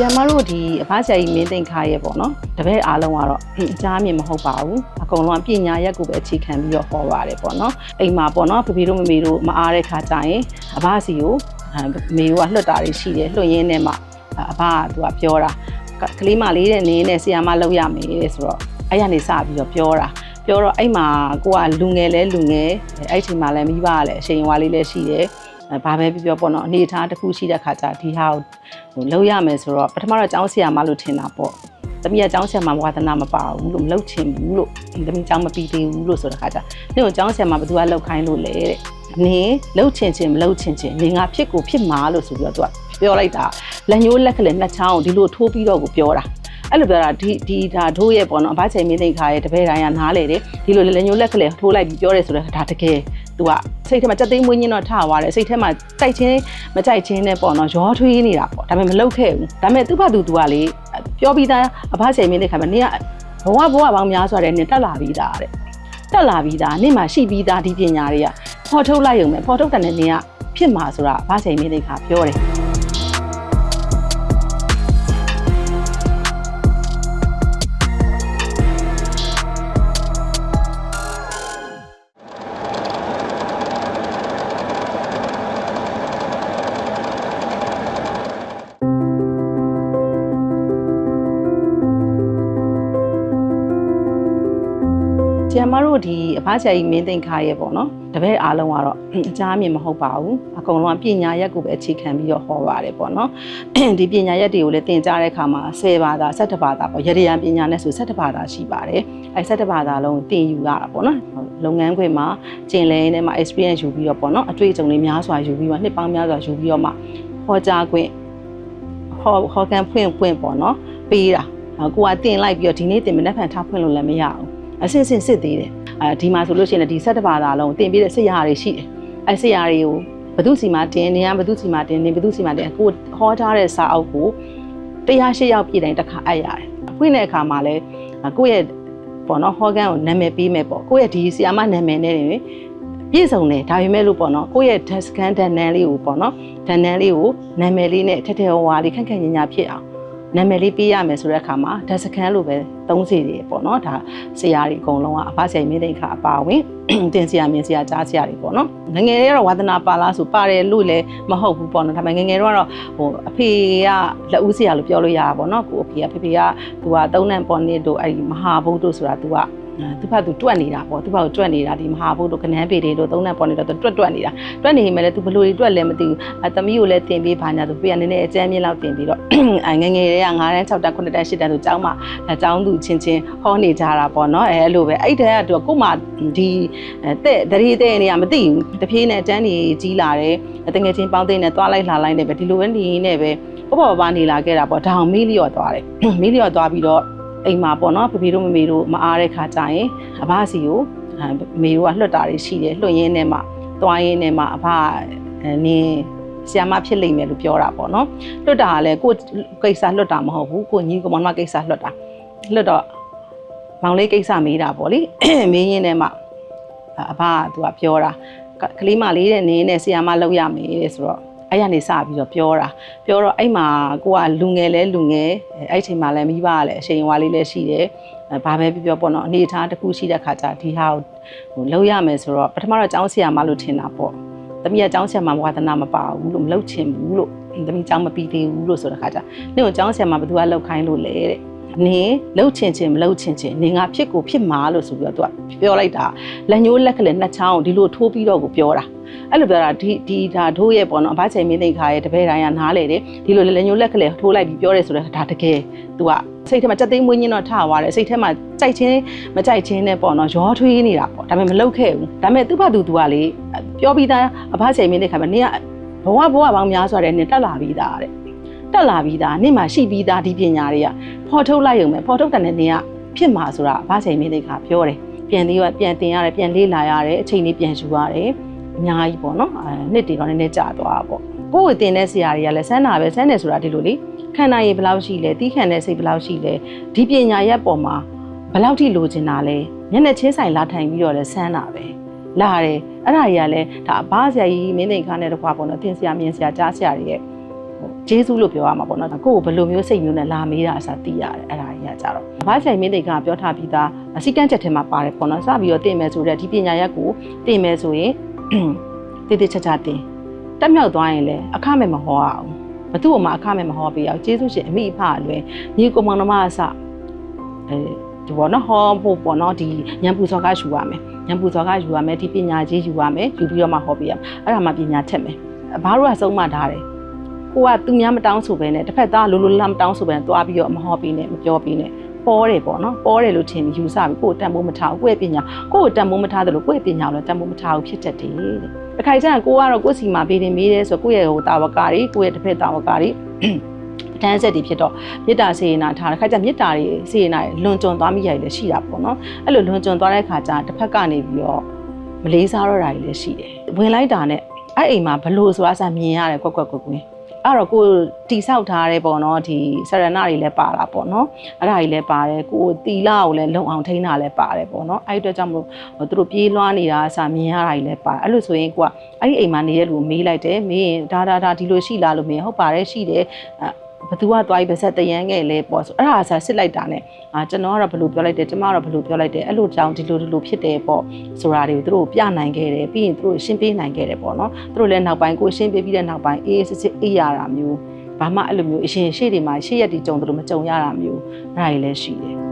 ဆီယမတို့ဒီအဖဆရာကြီးမင်းသိမ့်ခါရဲ့ပေါ့နော်တပည့်အားလုံးကတော့အကြမ်းအမြင်မဟုတ်ပါဘူးအကုန်လုံးကပညာရက်ကိုပဲအခြေခံပြီးတော့ဟောပါတယ်ပေါ့နော်အိမ်မှာပေါ့နော်ဖဖေတို့မမေတို့မအားတဲ့ခါကျရင်အဖစီကိုအဲမေတို့ကလွတ်တာတွေရှိတယ်လွတ်ရင်းနဲ့မှအဖကသူကပြောတာကလေးမလေးတဲ့နေနဲ့ဆီယမလောက်ရမယ်တဲ့ဆိုတော့အဲ့ရနေစပြီးတော့ပြောတာပြောတော့အဲ့မှာကိုကလူငယ်လဲလူငယ်အဲ့ချိန်မှာလည်းမိဘကလည်းအချိန်ဝါလေးလည်းရှိတယ်အဲ ဘာပဲပြောပြောပေါ့နော်အနေအထားတစ်ခုရှိတဲ့ခါကျဒီဟာကိုဟိုလောက်ရမယ်ဆိုတော့ပထမတော့ကျောင်းဆရာမလို့ထင်တာပေါ့သမီးကကျောင်းဆရာမဝါသနာမပါဘူးလို့မလုပ်ချင်ဘူးလို့သမီးကျောင်းမပြီးသေးဘူးလို့ဆိုတဲ့ခါကျနင့်ကိုကျောင်းဆရာမဘယ်သူကလောက်ခိုင်းလို့လဲတဲ့နင်းလှုပ်ချင်ချင်မလှုပ်ချင်ချင်နင်ကဖြစ်ကိုဖြစ်မှာလို့ဆိုပြီးတော့သူကပြောလိုက်တာလက်ညှိုးလက်ကလေးနှစ်ချောင်းကိုဒီလိုထိုးပြီးတော့ကိုပြောတာအဲ့လိုပြောတာဒီဒီဒါတို့ရဲ့ပေါ့နော်အဘချိန်မင်းသိခါရဲ့တပည့်တိုင်းကနားလေတယ်ဒီလိုလက်ညှိုးလက်ကလေးထိုးလိုက်ပြီးပြောရဲဆိုတော့ဒါတကယ် သူကစိတ်ထဲမှာကြက်သိမ်းမွေးညင်းတော့ထားသွားတယ်စိတ်ထဲမှာကြိုက်ချင်းမကြိုက်ချင်းနဲ့ပေါ့နော်ရောထွေးနေတာပေါ့ဒါပေမဲ့မလုပ်ခဲ့ဘူးဒါပေမဲ့သူ့ဘာသူသူကလေပြောပြီးသားအဘချိန်မင်းသိခါမှာနင်ကဘဝဘဝပေါင်းများစွာတဲ့နင်တက်လာပြီးသားတဲ့တက်လာပြီးသားနင့်မှာရှိပြီးသားဒီပညာတွေကဖော်ထုတ်လိုက်ရုံပဲဖော်ထုတ်တဲ့နင်ကဖြစ်မှာဆိုတာအဘချိန်မင်းသိခါပြောတယ် ကျမတို့ဒီအဖဆရာကြီးမင်းသိမ့်ခါရဲ့ပေါ့နော်တပည့်အားလုံးကတော့အကြမ်းအမြင်မဟုတ်ပါဘူးအကုန်လုံးကပညာရက်ကိုပဲအခြေခံပြီးတော့ဟောပါတယ်ပေါ့နော်ဒီပညာရက်တွေကိုလည်းသင်ကြားတဲ့အခါမှာ10ဘာသာ17ဘာသာပေါ့ရရယံပညာနဲ့ဆို17ဘာသာရှိပါတယ်အဲ17ဘာသာလုံးသင်ယူရတာပေါ့နော်လုပ်ငန်းခွင်မှာကျင်လဲနဲ့မှာ experience ယူပြီးတော့ပေါ့နော်အတွေ့အကြုံတွေများစွာယူပြီးတော့နှစ်ပေါင်းများစွာယူပြီးတော့မှဟောကြားခွင့်ဟောဟောကန်ဖွင့်ဖွင့်ပေါ့နော်ပေးတာကိုကတင်လိုက်ပြီးတော့ဒီနေ့တင်မနေ့ဖန်ထားဖွင့်လို့လည်းမရဘူး အစစ်စစ်စစ်သေးတယ်အဲဒီမှာဆိုလို့ရှိရင်လည်းဒီဆက်တစ်ပါးသားလုံးတင်ပြီးတဲ့စစ်ရတွေရှိတယ်အဲစစ်ရတွေကိုဘသူစီမှာတင်နေရဘသူစီမှာတင်နေဘသူစီမှာတင်ကိုဟောထားတဲ့စာအုပ်ကိုတရားရှိရောက်ပြည်တိုင်းတစ်ခါအပ်ရတယ်အဖွင့်တဲ့အခါမှာလည်းကိုယ့်ရဲ့ပေါ့နော်ဟောကန်ကိုနာမည်ပေးမယ်ပေါ့ကိုယ့်ရဲ့ဒီဆီယာမနာမည်နဲ့နေပြည့်စုံတယ်ဒါပေမဲ့လို့ပေါ့နော်ကိုယ့်ရဲ့ desk ကန်ဒန်နန်လေးကိုပေါ့နော်ဒန်နန်လေးကိုနာမည်လေးနဲ့ထက်ထက်ဟွာလေးခက်ခက်ညညာဖြစ်အောင် နာမည်လေးပေးရမယ်ဆိုတဲ့အခါမှာဒါစကန်လို့ပဲသုံးစီတယ်ပေါ့နော်ဒါဆရာတွေအကုန်လုံးကအဖဆရာမင်းသိခါအပါဝင်တင်ဆရာမြင်ဆရာကြားဆရာတွေပေါ့နော်ငငယ်လေးကတော့ဝါသနာပါလားဆိုပါတယ်လို့လည်းမဟုတ်ဘူးပေါ့နော်ဒါပေမဲ့ငငယ်တော့ကတော့ဟိုအဖေကလက်ဦးဆရာလို့ပြောလို့ရတာပေါ့နော်ကိုအဖေကဖေဖေကသူကသုံးနံပေါ်နေတို့အဲ့ဒီမဟာဘုဒ္ဓဆိုတာ तू က သူဖတ်သူတွက်နေတာပေါ့သူဖတ်ကိုတွက်နေတာဒီမဟာဘုဒ္ဓကနန်းပေတွေတို့သုံးနံပေါ်နေတော့တွက်တွက်နေတာတွက်နေရင်လည်း तू ဘလို့တွက်လဲမသိဘူးအသမီးကိုလည်းတင်ပေးပါညာသူပြရနည်းနည်းအကျမ်းမြင့်လောက်တင်ပြီးတော့ငငယ်တွေက9တန်း6တန်း9တန်း10တန်းဆိုကျောင်းမှာကျောင်းသူချင်းချင်းဟောနေကြတာပေါ့နော်အဲအဲ့လိုပဲအဲ့တည်းကတော့ကို့မှာဒီတဲ့တရေတဲ့နေရမသိဘူးတဖြည်းနဲ့တန်းနေကြီးလာတယ်တငယ်ချင်းပေါင်းသိနေသွားလိုက်လာလိုက်နေပဲဒီလိုပဲနေနေပဲပပပနေလာခဲ့တာပေါ့ဒါအောင်မီးလျော့သွားတယ်မီးလျော့သွားပြီးတော့ အိမ်မှာပေါ့နော်ဖဖေတို့မမေတို့မအားတဲ့ခါကျရင်အဘစီကိုမေတို့ကလွတ်တာတွေရှိတယ်လွတ်ရင်းနဲ့မှသွားရင်းနဲ့မှအဘနင်းဆီယမဖြစ်လိမ့်မယ်လို့ပြောတာပေါ့နော်လွတ်တာကလည်းကိုကိစ္စလွတ်တာမဟုတ်ဘူးကိုညီကမောင်မကိစ္စလွတ်တာလွတ်တော့မောင်လေးကိစ္စမေးတာပေါ့လေမေးရင်းနဲ့မှအဘကသူကပြောတာကလေးမလေးတဲ့နေနဲ့ဆီယမလောက်ရမယ်တဲ့ဆိုတော့ အဲ့ရနေစပြီးတော့ပြောတာပြောတော့အဲ့မှာကိုကလူငယ်လဲလူငယ်အဲ့ချိန်မှာလည်းမိဘကလည်းအချိန်ဝါလေးလည်းရှိတယ်ဘာပဲပြောပြောပေါ့နော်အနေအထားတစ်ခုရှိတဲ့ခါကျဒီဟာကိုဟိုလောက်ရမယ်ဆိုတော့ပထမတော့ကျောင်းဆရာမလို့ထင်တာပေါ့သမီးကကျောင်းဆရာမဝါသနာမပါဘူးလို့မလုပ်ချင်ဘူးလို့သမီးကျောင်းမပြီးသေးဘူးလို့ဆိုတဲ့ခါကျနင့်ကိုကျောင်းဆရာမဘယ်သူကလောက်ခိုင်းလို့လဲတဲ့ နင်းလှုပ်ချင်ချင်မလှုပ်ချင်ချင်နင်ကဖြစ်ကိုဖြစ်မှာလို့ဆိုပြီးတော့သူကပြောလိုက်တာလက်ညှိုးလက်ကလေးနှစ်ချောင်းကိုဒီလိုထိုးပြီးတော့ကိုပြောတာအဲ့လိုပြောတာဒီဒီဒါတို့ရဲ့ပေါ့နော်အဘချိန်မင်းသိခါရဲ့တပည့်တိုင်းကနားလေတယ်ဒီလိုလက်ညှိုးလက်ကလေးထိုးလိုက်ပြီးပြောရဲဆိုတော့ဒါတကယ် तू ကစိတ်ထဲမှာကြက်သိမ်းမွေးညင်းတော့ထားသွားတယ်စိတ်ထဲမှာကြိုက်ချင်းမကြိုက်ချင်းနဲ့ပေါ့နော်ရောထွေးနေတာပေါ့ဒါပေမဲ့မလုပ်ခဲ့ဘူးဒါပေမဲ့သူ့ဘာသူ तू ကလေပြောပြီးသားအဘချိန်မင်းသိခါမှာနင်ကဘဝဘဝပေါင်းများစွာတဲ့နင်တက်လာပြီးသားတဲ့ တက်လာပြီးသားနင့်မှာရှိပြီးသားဒီပညာတွေကဖော်ထုတ်လိုက်ရုံပဲဖော်ထုတ်တဲ့နင်ကဖြစ်မှာဆိုတာအဘချိန်မင်းသိခါပြောတယ်ပြန်သေးရပြန်တင်ရတယ်ပြန်လေးလာရတယ်အချိန်လေးပြန်ယူရတယ်အများကြီးပေါ့နော်အဲနှစ်တည်တော့နည်းနည်းကြာသွားပေါ့ကိုယ့်ကိုတင်တဲ့ဆရာတွေကလည်းဆန်းတာပဲဆန်းတယ်ဆိုတာဒီလိုလေခန္ဓာရည်ဘယ်လောက်ရှိလဲတီးခံတဲ့စိတ်ဘယ်လောက်ရှိလဲဒီပညာရက်ပေါ်မှာဘယ်လောက်ထိလိုချင်တာလဲမျက်နှာချင်းဆိုင်လာထိုင်ပြီးတော့လဲဆန်းတာပဲလာတယ်အဲ့ဒါကြီးကလည်းဒါအဘဆရာကြီးမင်းသိခါနဲ့တကွာပေါ့နော်တင်ဆရာမြင်ဆရာကြားဆရာတွေရဲ့ဟို ဂျေဇူးလို့ပြောရမှာပေါ့နော်ကိုယ့်ကိုဘယ်လိုမျိုးစိတ်မျိုးနဲ့လာမေးတာအစားသိရတယ်အဲ့ဒါကြီးကကြတော့ဘာဆိုင်မင်းတိတ်ကပြောထားပြီးသားအစိကန့်ချက်ထဲမှာပါတယ်ပေါ့နော်စပြီးတော့တင်မယ်ဆိုတဲ့ဒီပညာရက်ကိုတင်မယ်ဆိုရင်တည်တည်ချာချာတင်တက်မြောက်သွားရင်လည်းအခမဲ့မဟောရအောင်ဘသူ့ကိုမှအခမဲ့မဟောပေးအောင်ကျေးဇူးရှင်အမိအဖအလွယ်ညီကောင်မောင်နှမအစအဲဒီဘောနော်ဟောဖို့ပေါ့နော်ဒီညံပူစော်ကယူရမယ်ညံပူစော်ကယူရမယ်ဒီပညာကြီးယူရမယ်ယူပြီးတော့မှဟောပေးရမယ်အဲ့ဒါမှပညာထက်မယ်ဘာလို့ကဆုံးမထားတယ် ကိုကသူများမတောင်းဆိုပဲနဲ့တစ်ဖက်သားလိုလိုလားမတောင်းဆိုပဲနဲ့တွားပြီးတော့မဟောပြီးနဲ့မပြောပြီးနဲ့ပေါ်တယ်ပေါ့နော်ပေါ်တယ်လို့ထင်ပြီးယူဆပြီးကိုယ်တန်ဖိုးမထားဘူးကိုယ့်ရဲ့ပညာကိုယ့်ကိုတန်ဖိုးမထားတယ်လို့ကိုယ့်ရဲ့ပညာကိုလည်းတန်ဖိုးမထားဘူးဖြစ်တတ်တယ်တဲ့တစ်ခါကျရင်ကိုကတော့ကိုယ့်စီမှာပေးတယ်မေးတယ်ဆိုတော့ကိုယ့်ရဲ့ဟိုတာဝကတွေကိုယ့်ရဲ့တစ်ဖက်တာဝကတွေတန်းဆက်တွေဖြစ်တော့မေတ္တာစေရနာထားတဲ့ခါကျမေတ္တာတွေစေရနာတွေလွန်ကျွံသွားမိရည်လည်းရှိတာပေါ့နော်အဲ့လိုလွန်ကျွံသွားတဲ့ခါကျတစ်ဖက်ကနေပြီးတော့မလေးစားတော့တာတွေလည်းရှိတယ်ဝင်လိုက်တာနဲ့အဲ့အိမ်မှာဘလို့ဆိုတာအစမြင်ရတယ်ကွက်ကွက်ကွက်ကွက် အဲ့တော့ကိုတီဆောက်ထားတဲ့ပေါ့နော်ဒီဆရဏတွေလည်းပါတာပေါ့နော်အဲ့ဒါကြီးလည်းပါတယ်ကိုတီလာကိုလည်းလုံအောင်ထိန်းတာလည်းပါတယ်ပေါ့နော်အဲ့ဒီအတွက်ကြောင့်မလို့ဟိုသူတို့ပြေးလွှားနေတာအစာမြင်ရတာကြီးလည်းပါအဲ့လိုဆိုရင်ကိုကအဲ့ဒီအိမ်မှာနေတဲ့လူကိုမေးလိုက်တယ်မေးရင်ဒါဒါဒါဒီလိုရှိလားလို့မေးရင်ဟုတ်ပါတယ်ရှိတယ်အဲ့ ဘသူကသွားပြီးပါဆက်တရမ်းခဲ့လဲပေါ့ဆိုအဲ့ဒါအစားစစ်လိုက်တာ ਨੇ အာကျွန်တော်ကတော့ဘယ်လိုပြောလိုက်တယ်ကျမကတော့ဘယ်လိုပြောလိုက်တယ်အဲ့လိုကြောင့်ဒီလိုဒီလိုဖြစ်တယ်ပေါ့ဆိုတာတွေကိုသူတို့ပြနိုင်ခဲ့တယ်ပြီးရင်သူတို့ရှင်းပေးနိုင်ခဲ့တယ်ပေါ့နော်သူတို့လည်းနောက်ပိုင်းကိုရှင်းပေးပြီးတဲ့နောက်ပိုင်းအေးအေးစစ်စစ်အေးရတာမျိုးဘာမှအဲ့လိုမျိုးအရှင်ရှေ့တွေမှာရှေ့ရက်တွေကြုံတယ်လို့မကြုံရတာမျိုးအဲ့ဒါကြီးလည်းရှိတယ်